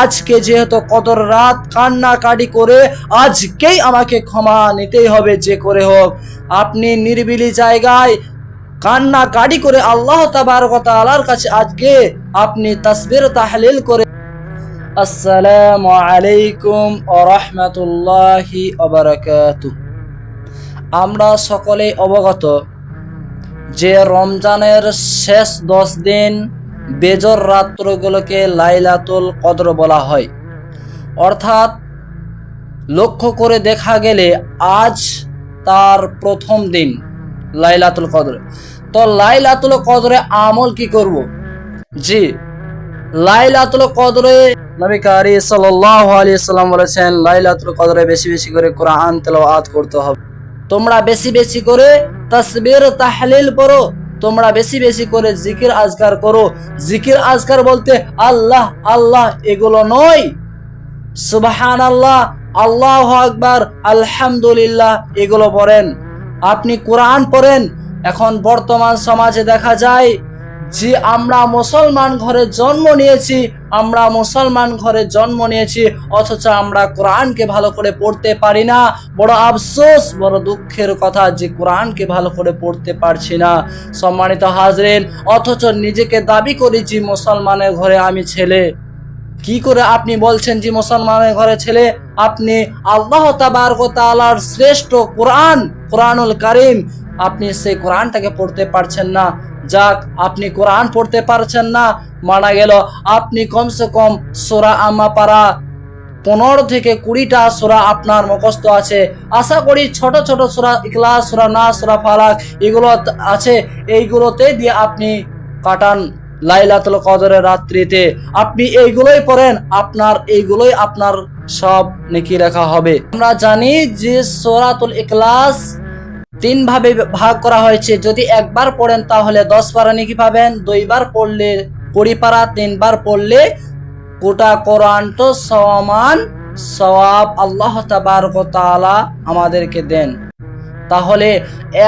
আজকে যেহেতু কদর রাত, কান্নাকাটি করে আজকেই আমাকে ক্ষমা নিতেই হবে, যে করে হোক। আপনি নিরিবিলি জায়গায় কান্না কাটি করে আল্লাহ তাআলার কাছে আজকে আপনি তাসবির তাহলিল করে আসসালামু আলাইকুম রাহমাতুল্লাহি আমরা সকলেই অবগত যে রমজানের শেষ দশ দিন বেজর রাত্রগুলোকে লাইলাতুল কদর বলা হয়। অর্থাৎ লক্ষ্য করে দেখা গেলে আজ তার প্রথম দিন লাইলাতুল কদর। তো লাইলাতুল কদরে আমল কি করব? জি, লাইলাতুল কদরে নবী কারি সাল্লাল্লাহু আলাইহি সাল্লাম বলেছেন, লাইলাতুল কদরে বেশি বেশি করে কোরআন তেলাওয়াত করতে হবে। তোমরা বেশি বেশি করে তাসবির, তাহলিল পড়ো। তোমরা বেশি বেশি করে জিকির আজকার করো। জিকির আজকার বলতে আল্লাহ আল্লাহ এগুলো নয়। সুবাহান আল্লাহ আল্লাহ আকবার, আলহামদুলিল্লাহ এগুলো পড়েন। আপনি কোরআন পড়েন, এখন বর্তমান সমাজে দেখা যায় যে আমরা মুসলমান ঘরে জন্ম নিয়েছি আমরা মুসলমান ঘরে জন্ম নিয়েছি, অথচ আমরা কোরআনকে ভালো করে পড়তে পারি না। বড় আফসোস, বড় দুঃখের কথা যে কোরআনকে ভালো করে পড়তে পারছি না। সম্মানিত হাজরেন, অথচ নিজেকে দাবি করি যে মুসলমানের ঘরে আমি ছেলে। কি করে আপনি বলছেন যে মুসলমানের ঘরে ছেলে? আপনি আল্লাহ তালার শ্রেষ্ঠ কোরআন, কোরআনুল কারিম, আপনি সেই কোরআনটাকে পড়তে পারছেন না। যাক, আপনি কোরআন পড়তে পারছেন না মানা গেল। আপনি কমসে কম সোরা আমা পারা পনেরো থেকে কুড়িটা সোরা আপনার মুখস্থ আছে। আশা করি ছোট ছোট সোরা, ইখলাস সোরা না সোরা, ফালাক, এগুলো আছে। এইগুলোতে দিয়ে আপনি কাটান লাইলাতুল কদরের রাত্রিতে। আপনি এইগুলোই পড়েন, আপনার এইগুলোই আপনার সব নেকি রাখা হবে। আমরা জানি যে সোরাতুল ইখলাস তিন ভাবে ভাগ করা হয়েছে। যদি একবার পড়েন তাহলে দশ পারা নাকি পাবেন? দুইবার পড়লে কুড়ি পারা, তিনবার পড়লে গোটা কোরআন তো সমান সওয়াব আল্লাহ তালা আমাদেরকে দেন। তাহলে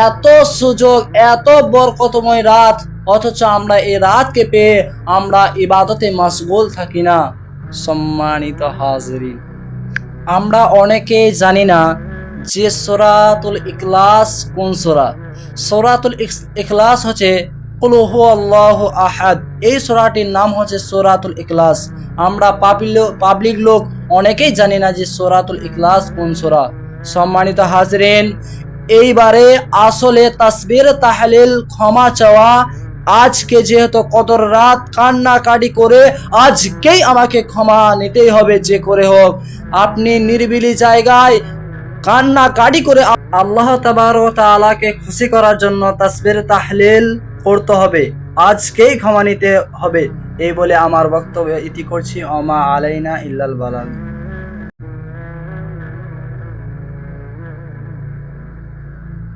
এত সুযোগ, এত বরকতময় রাত, অথচ আমরা এই রাতকে পেয়ে আমরা ইবাদতে মাসগুল থাকি না। সম্মানিত হাজরিন, আমরা অনেকেই জানি না যে সোরাতুল ইখলাস, কোন সোরা? সোরাতুল ইখলাস হচ্ছে কুলহু আল্লাহ আহাদ। এই সোরাটির নাম হচ্ছে সোরাতুল ইখলাস। আমরা পাবলিক লোক অনেকেই জানি না যে সোরাতুল ইখলাস কোন সোরা। সম্মানিত হাজরেন, এইবারে আসলে তাসবির তাহলিল ক্ষমা চাওয়া, আজকে যেহেতু কদর রাত, কান্নাকাটি করে আজকেই আমাকে ক্ষমা নিতেই হবে, যে করে হোক। আপনি নিরিবিলি জায়গায় কান্না কাটি করে আল্লাহ তালাকে খুশি করার জন্য তাসবির তাহলিল করতে হবে। আজকেই ক্ষমা নিতে হবে। এই বলে আমার বক্তব্য ইতি করছি। অমা আলাইনা ইল্লাল বালাল